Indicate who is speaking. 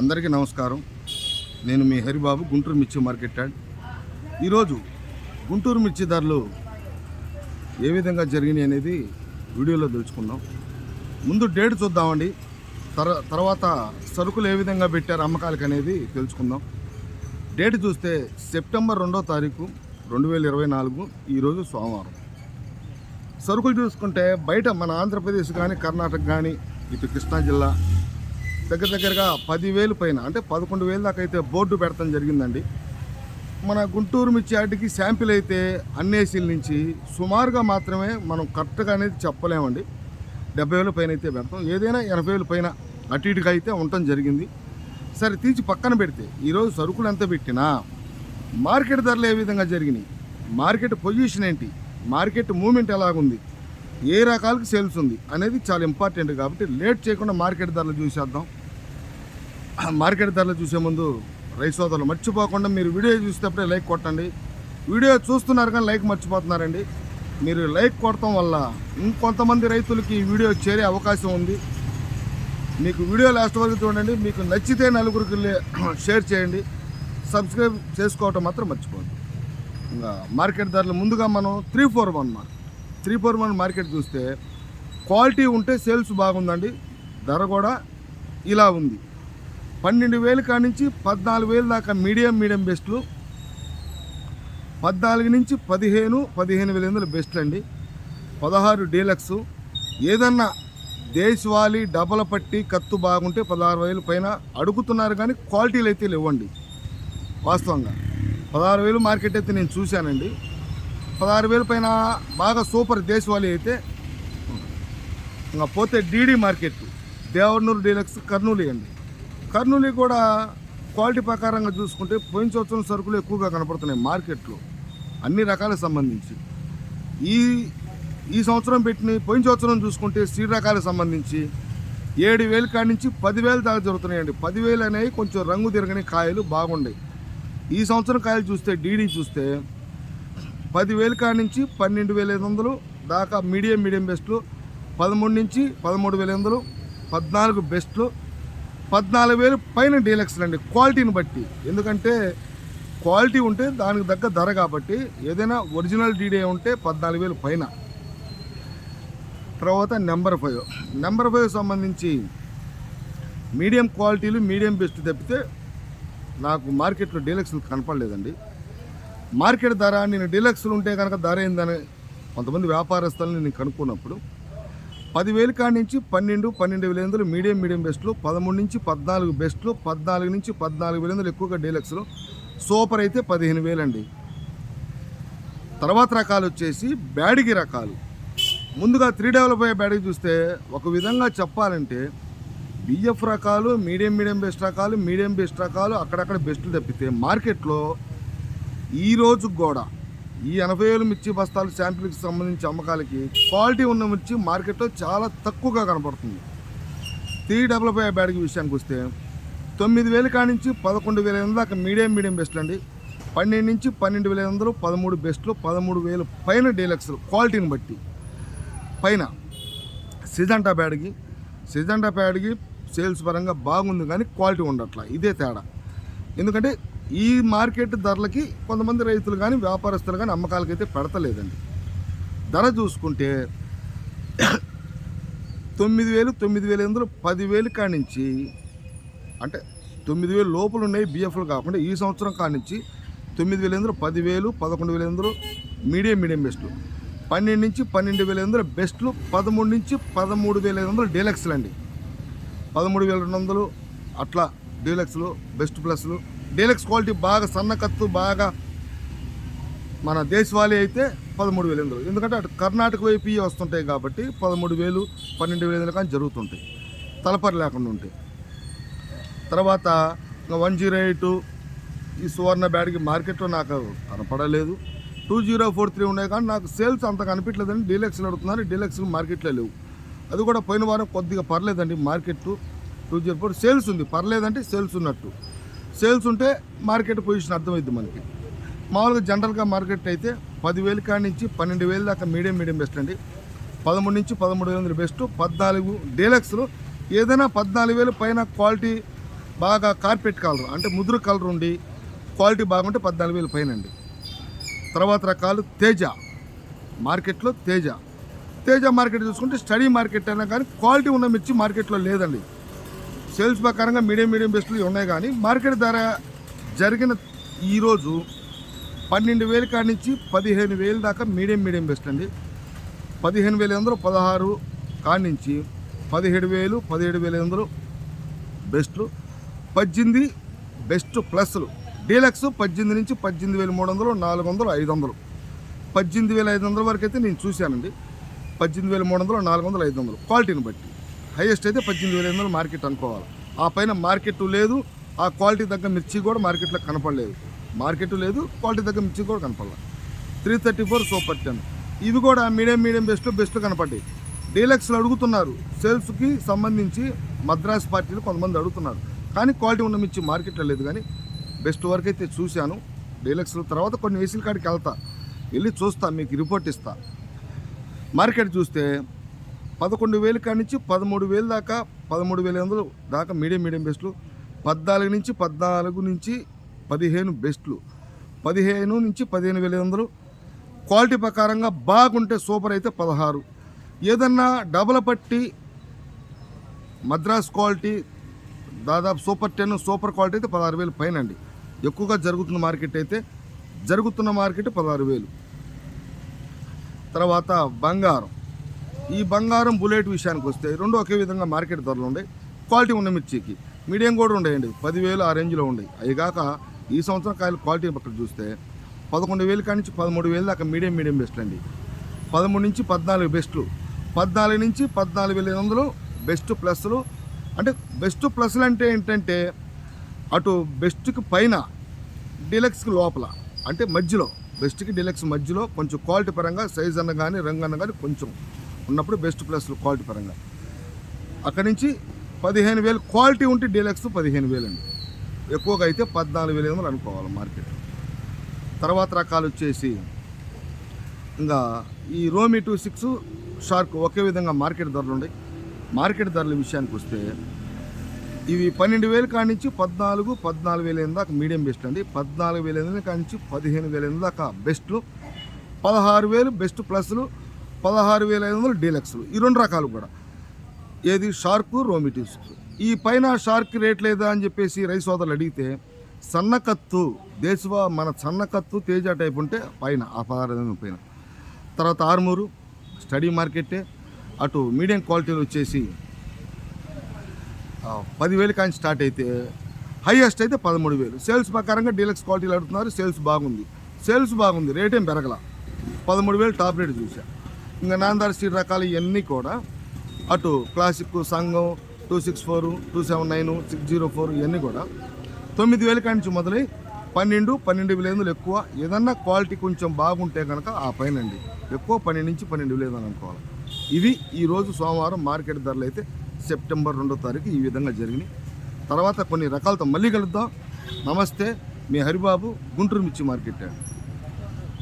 Speaker 1: అందరికీ నమస్కారం. నేను మీ హరిబాబు గుంటూరు మిర్చి మార్కెట్ యార్డ్ ఈరోజు గుంటూరు మిర్చి ధరలు ఏ విధంగా జరిగినాయి అనేది వీడియోలో తెలుసుకుందాం. ముందు డేట్ చూద్దామండి. తర తర్వాత సరుకులు ఏ విధంగా పెట్టారు అమ్మకాలకి అనేది తెలుసుకుందాం. డేట్ చూస్తే సెప్టెంబర్ రెండో తారీఖు రెండు వేల ఇరవై నాలుగు ఈరోజు సోమవారం. సరుకులు చూసుకుంటే బయట మన ఆంధ్రప్రదేశ్ కానీ కర్ణాటక కానీ ఇటు కృష్ణా జిల్లా దగ్గర దగ్గరగా పదివేలు పైన అంటే పదకొండు వేలు దాకా అయితే బోర్డు పెడతాం జరిగిందండి. మన గుంటూరు మిర్చి శాంపిల్ అయితే అన్నేసీల నుంచి సుమారుగా మాత్రమే మనం కరెక్ట్గా అనేది చెప్పలేమండి. డెబ్బై వేల పైన అయితే పెడతాం. ఏదైనా ఎనభై వేల పైన అటు ఇటుగా అయితే ఉండటం జరిగింది. సరే తీసి పక్కన పెడితే ఈరోజు సరుకులు ఎంత పెట్టినా మార్కెట్ ధరలు ఏ విధంగా జరిగినాయి? మార్కెట్ పొజిషన్ ఏంటి? మార్కెట్ మూమెంట్ ఎలాగుంది? ఏ రకాలకు సేల్స్ ఉంది అనేది చాలా ఇంపార్టెంట్ కాబట్టి లేట్ చేయకుండా మార్కెట్ ధరలు చూసేద్దాం. మార్కెట్ ధరలు చూసే ముందు రైస్ సోదరులు మర్చిపోకుండా మీరు వీడియో చూసేటప్పుడే లైక్ కొట్టండి. వీడియో చూస్తున్నారు కానీ లైక్ మర్చిపోతున్నారండి. మీరు లైక్ కొట్టడం వల్ల ఇంకొంతమంది రైతులకి ఈ వీడియో చేరే అవకాశం ఉంది. మీకు వీడియో లాస్ట్ వరకు చూడండి. మీకు నచ్చితే నలుగురికి షేర్ చేయండి. సబ్స్క్రైబ్ చేసుకోవటం మాత్రం మర్చిపోండి ఇంకా మార్కెట్ ధరలు ముందుగా మనం three four one market three four one market చూస్తే క్వాలిటీ ఉంటే సేల్స్ బాగుందండి. ధర కూడా ఇలా ఉంది. పన్నెండు వేలు కానించి నుంచి పద్నాలుగు వేలు దాకా మీడియం మీడియం బెస్ట్లు. పద్నాలుగు నుంచి పదిహేను పదిహేను వేల ఎనిమిది బెస్ట్లు అండి పదహారు డీలక్స్. ఏదన్నా దేశవాళీ డబల పట్టి కత్తు బాగుంటే పదహారు వేలు పైన అడుగుతున్నారు కానీ క్వాలిటీలు అయితే లేవండి. వాస్తవంగా. పదహారు వేలు మార్కెట్ అయితే నేను చూశానండి. పదహారు వేలు పైన బాగా సూపర్ దేశవాళీ అయితే ఇంకా పోతే DD market Devanur deluxe Kurnool అండి. కర్నూలు కూడా క్వాలిటీ ప్రకారంగా చూసుకుంటే పోయిన సంవత్సరం సరుకులు ఎక్కువగా కనపడుతున్నాయి మార్కెట్లో అన్ని రకాలకు సంబంధించి. ఈ ఈ సంవత్సరం పెట్టిన పోయిన సంవత్సరం చూసుకుంటే సీడ్ రకాలకు సంబంధించి ఏడు వేలు కాడి నుంచి పదివేలు దాకా జరుగుతున్నాయండి. పదివేలు అనేవి కొంచెం రంగు తిరగని కాయలు బాగున్నాయి ఈ సంవత్సరం కాయలు చూస్తే డీడీ చూస్తే పదివేలు కాడి నుంచి పన్నెండు వేల ఐదు వందలు దాకా మీడియం మీడియం బెస్ట్లు పదమూడు నుంచి పదమూడు వేల ఐదు వందలు పద్నాలుగు బెస్ట్లు పద్నాలుగు వేలు పైన డీలక్స్లు అండి క్వాలిటీని బట్టి. ఎందుకంటే క్వాలిటీ ఉంటే దానికి తగ్గ ధర కాబట్టి ఏదైనా ఒరిజినల్ డీడే ఉంటే పద్నాలుగు వేలు పైన. తర్వాత నెంబర్ ఫైవ్. నెంబర్ ఫైవ్ సంబంధించి మీడియం క్వాలిటీలు మీడియం బెస్ట్ తప్పితే నాకు మార్కెట్లో డీలక్స్లు కనపడలేదండి. మార్కెట్ ధర నేను డీలక్స్లు ఉంటే కనుక ధర ఏందని కొంతమంది వ్యాపారస్తులను నేను కనుక్కున్నప్పుడు పదివేలు కాడి నుంచి పన్నెండు పన్నెండు వేల ఎనిమిది మీడియం మీడియం బెస్ట్లు పదమూడు నుంచి పద్నాలుగు బెస్ట్లు పద్నాలుగు నుంచి పద్నాలుగు వేల ఎనిమిది ఎక్కువగా డీలక్స్లు. సూపర్ అయితే పదిహేను వేలండి తర్వాత రకాలు వచ్చేసి బ్యాడిగి రకాలు. ముందుగా త్రీ డెవలప్ అయ్యే బ్యాడిగి చూస్తే ఒక విధంగా చెప్పాలంటే బిఎఫ్ రకాలు మీడియం మీడియం బెస్ట్ రకాలు మీడియం బెస్ట్ రకాలు అక్కడక్కడ బెస్ట్లు తప్పితే మార్కెట్లో ఈ రోజు కూడా ఈ ఎనభై వేలు మిర్చి బస్తాలు శాంపిల్కి సంబంధించి అమ్మకాలకి క్వాలిటీ ఉన్న మిర్చి మార్కెట్లో చాలా తక్కువగా కనపడుతుంది. త్రీ డబల్ ఫైవ్ బ్యాడ్కి విషయానికి వస్తే తొమ్మిది వేలు కాడి నుంచి పదకొండు వేల ఎనిమిది దాకా మీడియం మీడియం బెస్ట్ అండి. పన్నెండు నుంచి పన్నెండు వేల ఎనిమిది వందలు పదమూడు బెస్ట్లు పదమూడు వేలు పైన డీలక్స్లు క్వాలిటీని బట్టి. పైన సిజంటా బ్యాడ్కి సిజంటా బ్యాడ్కి సేల్స్ పరంగా బాగుంది కానీ క్వాలిటీ ఉండట్లా. ఇదే తేడా. ఎందుకంటే ఈ మార్కెట్ ధరలకి కొంతమంది రైతులు కానీ వ్యాపారస్తులు కానీ అమ్మకాలకైతే పెడతలేదండి. ధర చూసుకుంటే తొమ్మిది వేలు తొమ్మిది వేల ఎందులో పదివేలు కానించి నుంచి అంటే తొమ్మిది వేలు లోపల ఉన్నాయి బిఎఫ్లు కాకుండా ఈ సంవత్సరం కానించి నుంచి తొమ్మిది వేల ఎందులో పదివేలు పదకొండు వేల ఎందులో మీడియం మీడియం బెస్ట్లు పన్నెండు నుంచి పన్నెండు వేల ఎందులో బెస్ట్లు పదమూడు నుంచి పదమూడు వేల ఐదు వందలు డీలక్స్లు అండి పదమూడు వేల రెండు వందలు అట్లా డీలక్స్లు బెస్ట్ ప్లస్లు డీలక్స్ క్వాలిటీ బాగా సన్నకత్తు బాగా మన దేశవాళీ అయితే పదమూడు వేలు ఎందుకు ఎందుకంటే అటు కర్ణాటక వైపు వస్తుంటాయి కాబట్టి పదమూడు వేలు పన్నెండు వేలు కానీ జరుగుతుంటాయి. తలపరి లేకుండా ఉంటాయి. తర్వాత వన్ జీరో ఎయిట్ ఈ సువర్ణ బ్యాడ్కి మార్కెట్లో నాకు కనపడలేదు. టూ జీరో ఫోర్ త్రీ ఉన్నాయి కానీ నాకు సేల్స్ అంత కనిపించలేదండి. డీలక్స్లు అడుగుతున్నారు. డీలక్స్లు మార్కెట్లో లేవు. అది కూడా పోయిన వారం కొద్దిగా పర్లేదండి market two zero four sales ఉంది. పర్లేదంటే సేల్స్ ఉన్నట్టు. సేల్స్ ఉంటే మార్కెట్ పొజిషన్ అర్థమైద్ది మనకి. మామూలుగా జనరల్గా మార్కెట్ అయితే పదివేలు కాడి నుంచి పన్నెండు వేలు దాకా మీడియం మీడియం బెస్ట్ అండి. పదమూడు నుంచి పదమూడు వేల బెస్ట్ పద్నాలుగు డీలక్స్లు. ఏదైనా పద్నాలుగు వేలు పైన క్వాలిటీ బాగా కార్పెట్ కలర్ అంటే ముదురు కలర్ ఉండి క్వాలిటీ బాగుంటే పద్నాలుగు వేలు పైన అండి. తర్వాత రకాలు తేజ. మార్కెట్లో తేజ. తేజ మార్కెట్ చూసుకుంటే స్టడీ మార్కెట్ అయినా కానీ క్వాలిటీ ఉన్న మిర్చి మార్కెట్లో లేదండి. సేల్స్ ప్రకారంగా మీడియం మీడియం బెస్ట్లు ఉన్నాయి కానీ మార్కెట్ ధర జరిగిన ఈరోజు పన్నెండు వేలు కాడి నుంచి పదిహేను వేలు దాకా మీడియం మీడియం బెస్ట్ అండి పదిహేను వేల వందలు పదహారు కాడి నుంచి పదిహేడు వేలు పదిహేడు వేల వందలు బెస్ట్లు పద్దెనిమిది బెస్ట్ ప్లస్లు. డీలక్స్ పద్దెనిమిది నుంచి పద్దెనిమిది వేల మూడు వందలు నాలుగు వందలు ఐదు వందలు. పద్దెనిమిది వేల ఐదు వందల వరకు అయితే నేను చూశానండి. పద్దెనిమిది వేల మూడు వందలు నాలుగు వందలు ఐదు వందలు. క్వాలిటీని బట్టి. హైయెస్ట్ అయితే పద్దెనిమిది వేల ఎనిమిది మార్కెట్ అనుకోవాలి. ఆ పైన మార్కెట్ లేదు ఆ క్వాలిటీ తగ్గ మిర్చి కూడా మార్కెట్లో కనపడలేదు. మార్కెట్ లేదు క్వాలిటీ తగ్గ మిర్చి కూడా కనపడలేదు three thirty four super ten. ఇవి కూడా మీడియం మీడియం బెస్ట్ బెస్ట్ కనపడ్డాయి. డీలక్స్లు అడుగుతున్నారు సేల్స్కి సంబంధించి మద్రాస్ పార్టీలు కొంతమంది అడుగుతున్నారు. కానీ క్వాలిటీ ఉన్న మిర్చి మార్కెట్లో లేదు కానీ బెస్ట్ వరకు అయితే చూశాను. డీలక్స్ల తర్వాత కొన్ని ఏసీల కాడికి వెళ్తా. వెళ్ళి చూస్తా మీకు రిపోర్ట్ ఇస్తా. మార్కెట్ చూస్తే పదకొండు వేలు కాడి నుంచి పదమూడు వేలు దాకా పదమూడు వేల వందలు దాకా మీడియం మీడియం బెస్ట్లు. పద్నాలుగు నుంచి పద్నాలుగు నుంచి పదిహేను బెస్ట్లు. పదిహేను నుంచి పదిహేను వేల వందలు. క్వాలిటీ ప్రకారంగా బాగుంటే సూపర్ అయితే పదహారు. ఏదన్నా డబల్ పట్టి మద్రాస్ క్వాలిటీ దాదాపు సూపర్ టెన్ సూపర్ క్వాలిటీ అయితే పదహారు వేలు పైన అండి ఎక్కువగా జరుగుతున్న మార్కెట్ అయితే జరుగుతున్న మార్కెట్ పదహారు వేలు. తర్వాత బంగారం. ఈ బంగారం బుల్లెట్ విషయానికి వస్తే రెండు ఒకే విధంగా మార్కెట్ ధరలు ఉన్నాయి క్వాలిటీ ఉన్న మిర్చికి మీడియం కూడా ఉండేయండి. పదివేలు ఆ రేంజ్లో ఉండేవి అవి కాక ఈ సంవత్సరం కాయలు క్వాలిటీ పక్కన చూస్తే పదకొండు వేలు కాడి నుంచి పదమూడు వేలు దాకా మీడియం మీడియం బెస్ట్ అండి. పదమూడు నుంచి పద్నాలుగు బెస్ట్లు. పద్నాలుగు నుంచి పద్నాలుగు వేల ఐదు వందలు బెస్ట్ ప్లస్లు. అంటే బెస్ట్ ప్లస్లు అంటే ఏంటంటే అటు బెస్ట్కి పైన డీలక్స్కి లోపల అంటే మధ్యలో బెస్ట్కి డీలక్స్ మధ్యలో కొంచెం క్వాలిటీ పరంగా సైజ్ అన్న కానీ రంగు అన్న కానీ కొంచెం ఉన్నప్పుడు బెస్ట్ ప్లస్లు క్వాలిటీ పరంగా. అక్కడి నుంచి పదిహేను వేలు క్వాలిటీ ఉంటే డీలక్స్ పదిహేను వేలు అండి ఎక్కువగా అయితే పద్నాలుగు వేలు ఐదు అనుకోవాలి మార్కెట్. తర్వాత రకాలు వచ్చేసి ఇంకా ఈ రోమి టూ సిక్స్ షార్క్ ఒకే విధంగా మార్కెట్ ధరలు ఉన్నాయి. మార్కెట్ ధరల విషయానికి వస్తే ఇవి పన్నెండు వేలు కానించి నుంచి పద్నాలుగు పద్నాలుగు వేల ఎనిమిది దాకా మీడియం బెస్ట్ అండి. పద్నాలుగు వేల ఎనిమిది కాడి నుంచి పదిహేను వేల ఎనిమిది దాకా బెస్ట్లు. పదహారు వేలు బెస్ట్ ప్లస్లు. పదహారు వేల ఐదు వందలు డీలక్స్లు. ఈ రెండు రకాలు కూడా. ఏది షార్క్ రోమిటివ్స్ ఈ పైన షార్క్ రేట్ లేదా అని చెప్పేసి రైస్ సోదరులు అడిగితే సన్నకత్తు దేశవా మన సన్నకత్తు తేజ టైప్ ఉంటే పైన ఆ పదహారు పైన. తర్వాత ఆర్మూరు స్టడీ మార్కెటే అటు మీడియం క్వాలిటీలు వచ్చేసి పదివేలు కానీ స్టార్ట్ అయితే హైయెస్ట్ అయితే పదమూడు వేలు. సేల్స్ ప్రకారంగా డీలక్స్ క్వాలిటీలు అడుగుతున్నారు సేల్స్ బాగుంది. సేల్స్ బాగుంది రేట్ ఏం పెరగల. పదమూడు వేలు టాప్ రేట్ చూసా. ఇంకా నాందార్ స్ట్రీట్ రకాలు ఇవన్నీ కూడా అటు క్లాసిక్ సంఘం two six four two seven nine six zero four ఇవన్నీ కూడా తొమ్మిది వేల కాడి నుంచి మొదలై పన్నెండు పన్నెండు వేల ఎక్కువ ఏదన్నా క్వాలిటీ కొంచెం బాగుంటే కనుక ఆ పైన అండి ఎక్కువ పన్నెండు నుంచి పన్నెండు వేలు అని అనుకోవాలి. ఇవి ఈరోజు సోమవారం మార్కెట్ ధరలు అయితే సెప్టెంబర్ రెండో తారీఖు ఈ విధంగా జరిగినాయి. తర్వాత కొన్ని రకాలతో మళ్ళీ కలుద్దాం. నమస్తే మీ హరిబాబు గుంటూరు మిర్చి మార్కెట్ అండి.